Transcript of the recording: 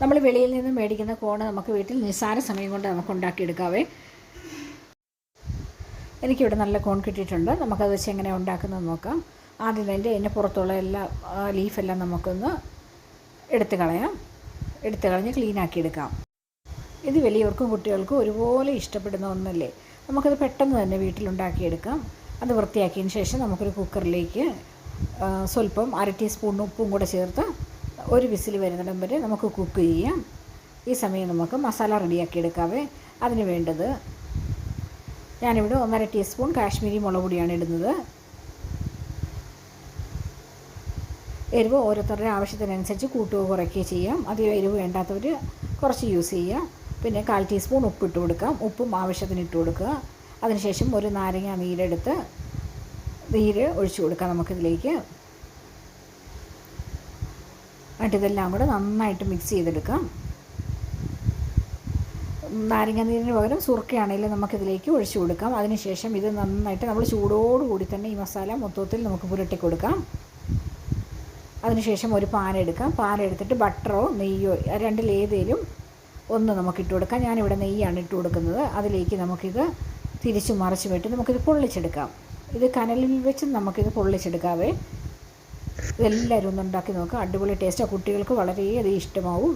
നമ്മൾ വെളിയിൽ നിന്ന് മേടിക്കുന്ന കോണ് നമുക്ക് വീട്ടിൽ നിസ്സാര സമയം കൊണ്ട് നമുക്ക് ഉണ്ടാക്കിയെടുക്കാവേ. എനിക്കിവിടെ നല്ല കോൺ കിട്ടിയിട്ടുണ്ട്. നമുക്കത് വെച്ച് എങ്ങനെ ഉണ്ടാക്കുന്നത് നോക്കാം. ആദ്യം തന്നെ അതിന്റെ പുറത്തുള്ള എല്ലാ ലീഫെല്ലാം നമുക്കൊന്ന് എടുത്തു കളയാം. എടുത്തു കളഞ്ഞ് ക്ലീനാക്കി എടുക്കാം. ഇത് വലിയവർക്കും കുട്ടികൾക്കും ഒരുപോലെ ഇഷ്ടപ്പെടുന്ന ഒന്നല്ലേ. നമുക്കത് പെട്ടെന്ന് തന്നെ വീട്ടിലുണ്ടാക്കിയെടുക്കാം. അത് വൃത്തിയാക്കിയതിന് ശേഷം നമുക്കൊരു കുക്കറിലേക്ക് സ്വല്പം അര ടീസ്പൂൺ ഉപ്പും കൂടെ ചേർത്ത് ഒരു വിസിൽ വരുന്നിടം വരെ നമുക്ക് കുക്ക് ചെയ്യാം. ഈ സമയം നമുക്ക് മസാല റെഡിയാക്കി എടുക്കാവേ. അതിന് വേണ്ടത് ഞാനിവിടെ ഒന്നര ടീസ്പൂൺ കാശ്മീരി മുളക് പൊടിയാണ് ഇടുന്നത്. എരിവ് ഓരോരുത്തരുടെ ആവശ്യത്തിനനുസരിച്ച് കൂട്ടുകയോ കുറയ്ക്കുകയോ ചെയ്യാം. അധികം എരിവ് വേണ്ടാത്തവർ കുറച്ച് യൂസ് ചെയ്യുക. പിന്നെ കാൽ ടീസ്പൂൺ ഉപ്പ് ഇട്ട് കൊടുക്കാം. ഉപ്പും ആവശ്യത്തിന് ഇട്ട് കൊടുക്കുക. അതിനുശേഷം ഒരു നാരങ്ങ നീരെടുത്ത് നീര് ഒഴിച്ചു കൊടുക്കാം നമുക്കിതിലേക്ക്. എന്നിട്ട് ഇതെല്ലാം കൂടെ നന്നായിട്ട് മിക്സ് ചെയ്തെടുക്കാം. നാരങ്ങ നീരിന് പകരം സുർക്കയാണെങ്കിലും നമുക്കിതിലേക്ക് ഒഴിച്ചു കൊടുക്കാം. അതിനുശേഷം ഇത് നന്നായിട്ട് നമ്മൾ ചൂടോടുകൂടി തന്നെ ഈ മസാല മൊത്തത്തിൽ നമുക്ക് പുരട്ടി കൊടുക്കാം. അതിനുശേഷം ഒരു പാൻ എടുക്കാം. പാൻ എടുത്തിട്ട് ബട്ടറോ നെയ്യോ രണ്ടിലേതേലും ഒന്ന് നമുക്ക് ഇട്ട് കൊടുക്കാം. ഞാനിവിടെ നെയ്യാണ് ഇട്ട് കൊടുക്കുന്നത്. അതിലേക്ക് നമുക്കിത് തിരിച്ചു മറിച്ച് വിട്ട് നമുക്കിത് പൊള്ളിച്ചെടുക്കാം. ഇത് കനലിൽ വെച്ച് നമുക്കിത് പൊള്ളിച്ചെടുക്കാവേ. ഇതെല്ലാവരും ഒന്ന് ഉണ്ടാക്കി നോക്കുക അടിപൊളി ടേസ്റ്റാണ് കുട്ടികൾക്ക് വളരെയധികം ഇഷ്ടമാവും.